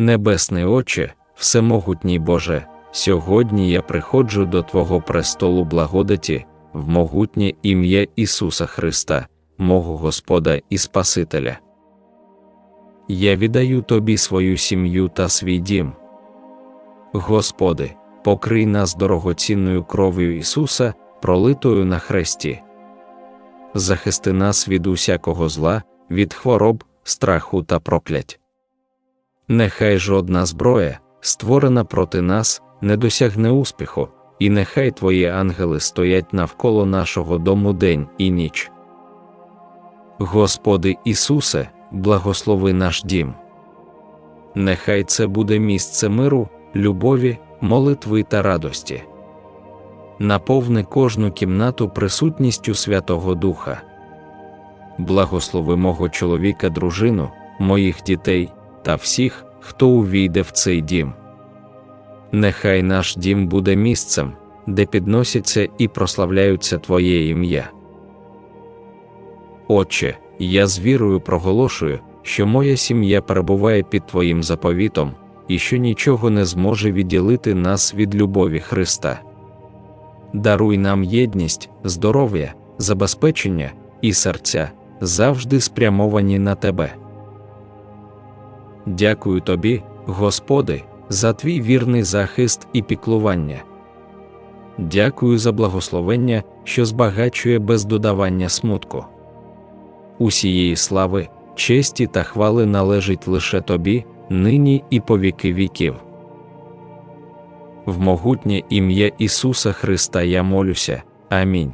Небесний Отче, Всемогутній Боже, сьогодні я приходжу до Твого престолу благодаті в могутнє ім'я Ісуса Христа, мого Господа і Спасителя. Я віддаю Тобі свою сім'ю та свій дім. Господи, покрий нас дорогоцінною кров'ю Ісуса, пролитою на хресті. Захисти нас від усякого зла, від хвороб, страху та проклять. Нехай жодна зброя, створена проти нас, не досягне успіху, і нехай Твої ангели стоять навколо нашого дому день і ніч. Господи Ісусе, благослови наш дім. Нехай це буде місце миру, любові, молитви та радості. Наповни кожну кімнату присутністю Святого Духа. Благослови мого чоловіка, дружину, моїх дітей та всіх, хто увійде в цей дім. Нехай наш дім буде місцем, де підносяться і прославляються Твоє ім'я. Отче, я з вірою проголошую, що моя сім'я перебуває під Твоїм заповітом і що нічого не зможе відділити нас від любові Христа. Даруй нам єдність, здоров'я, забезпечення і серця, завжди спрямовані на Тебе. Дякую Тобі, Господи, за твій вірний захист і піклування. Дякую за благословення, що збагачує без додавання смутку. Усієї слави, честі та хвали належить лише тобі, нині і по віки віків. В могутнє ім'я Ісуса Христа я молюся. Амінь.